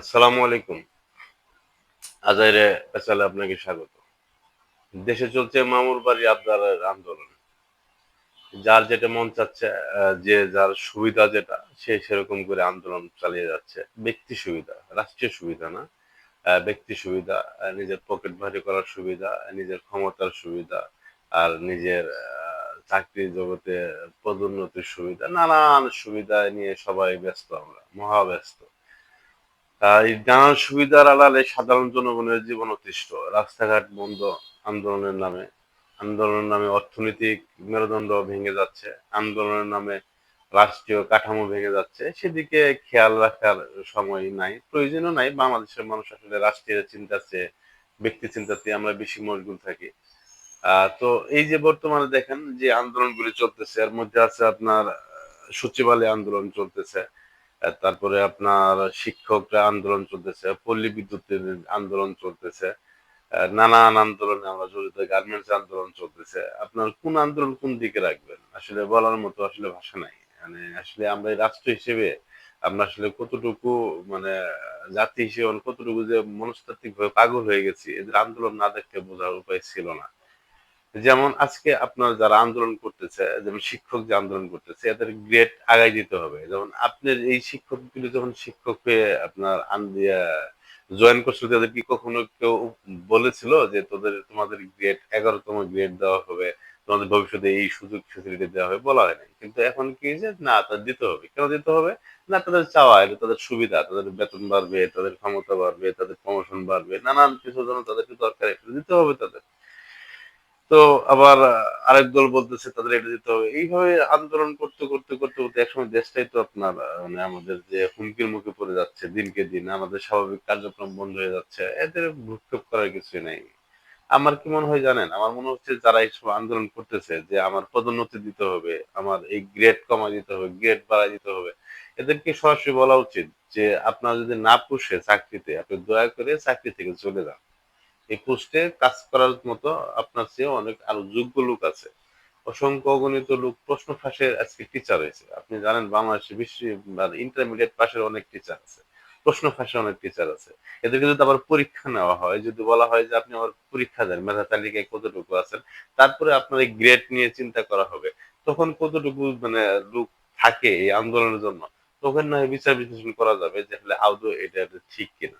আসসালামু আলাইকুম। আজাইরে আপনাকে স্বাগত। দেশে চলছে আবদারের আন্দোলন। যার যেটা মন চাচ্ছে যে যার সুবিধা যেটা সে সেরকম করে আন্দোলন চালিয়ে যাচ্ছে। ব্যক্তি সুবিধা রাষ্ট্রীয় সুবিধা না। ব্যক্তি সুবিধা নিজের পকেট ভারী করার সুবিধা নিজের ক্ষমতার সুবিধা আর নিজের চাকরি জগতে পদোন্নতির সুবিধা নানান সুবিধা নিয়ে সবাই ব্যস্ত আমরা মহা ব্যস্ত। আহ, এই নানান সুবিধার আড়ালে সাধারণ জনগণের জীবন অতিষ্ঠ। রাস্তাঘাট বন্ধ, আন্দোলনের নামে। আন্দোলনের নামে অর্থনৈতিক মেরুদণ্ড ভেঙে যাচ্ছে। আন্দোলনের নামে রাষ্ট্রীয় কাঠামো ভেঙে যাচ্ছে। সেদিকে খেয়াল রাখার সময় নাই, প্রয়োজনও নাই। বাংলাদেশের মানুষ আসলে রাষ্ট্রীয় চিন্তা চেয়ে, ব্যক্তি চিন্তাতে আমরা বেশি মশগুল থাকি। তো এই যে বর্তমানে দেখেন যে আন্দোলনগুলি চলতেছে, এর মধ্যে আছে আপনার সচিবালয় আন্দোলন চলতেছে। তারপরে আপনার শিক্ষকরা আন্দোলন চলতেছে, পল্লী বিদ্যুতের আন্দোলন চলতেছে নানান আন্দোলনে আমরা জড়িত, গার্মেন্টস আন্দোলন চলতেছে। আপনার কোন আন্দোলন কোন দিকে রাখবেন? আসলে বলার মতো আসলে ভাষা নাই। মানে আসলে আমরা রাষ্ট্র হিসেবে, আমরা আসলে কতটুকু মানে জাতি হিসেবে, কতটুকু যে মনস্তাত্ত্বিক ভাবে পাগল হয়ে গেছি, এদের আন্দোলন না দেখতে বোঝার উপায় ছিল না। যেমন আজকে আপনার যারা আন্দোলন করতেছে, যেমন শিক্ষক যে আন্দোলন করতেছে, এদের গ্রেড আগাই দিতে হবে। যেমন আপনার এই শিক্ষকগুলো যখন শিক্ষক হয়ে আপনার জয়েন করছিল, তাদের কি কখনো কেউ বলেছিল যে তোদের, তোমাদের গ্রেড এগারোতম গ্রেড দেওয়া হবে, তোমাদের ভবিষ্যতে এই সুযোগ ফেসিলিটি দেওয়া হবে? বলা হয় নাই কিন্তু এখন কি যে না তাদের দিতে হবে। কেন দিতে হবে? না, তাদের চাওয়া, এটা তাদের সুবিধা, তাদের বেতন বাড়বে, তাদের ক্ষমতা বাড়বে, তাদের প্রমোশন বাড়বে, নানান কিছু জন্য তাদেরকে দরকার দিতে হবে তাদের। তো আবার আরেক দল বলতেছে তাদের এটা দিতে হবে। এইভাবে আন্দোলন করতে করতে করতে করতে একসময় দেশটাই তো আপনার মানে আমাদের যে হুমকির মুখে পড়ে যাচ্ছে দিনকে দিন, আমাদের স্বাভাবিক কার্যক্রম বন্ধ হয়ে যাচ্ছে, এদের ভ্রুক্ষেপ করার কিছুই নেই। আমার কি মনে হয় জানেন, আমার মনে হচ্ছে যারা এইসব আন্দোলন করতেছে যে আমার পদোন্নতি দিতে হবে, আমার এই গ্রেড কমা দিতে হবে গ্রেড বাড়াই দিতে হবে, এদেরকে সরাসরি বলা উচিত যে আপনার যদি না পুষে চাকরিতে, আপনি দয়া করে চাকরি থেকে চলে যান। এই পোস্টে কাজ করার মতো আপনার চেয়ে অনেক আরও যোগ্য লোক আছে। অসংখ্য অগণিত লোক প্রশ্ন ফাঁসের আজকে টিচার হয়েছে। আপনি জানেন বাংলাদেশে বিশ্ব ইন্টারমিডিয়েট পাশের অনেক টিচার আছে। প্রশ্ন ফাঁসে অনেক টিচার আছে। এদেরকে যদি আবার পরীক্ষা নেওয়া হয়, যদি বলা হয় যে আপনি আবার পরীক্ষা দেন, মেধা তালিকায় কতটুকু আছেন, তারপরে আপনার এই গ্রেড নিয়ে চিন্তা করা হবে। তখন কতটুকু মানে লোক থাকে এই আন্দোলনের জন্য? তখন না বিচার বিশ্লেষণ করা যাবে যে আসলে আদৌ এটা ঠিক কিনা।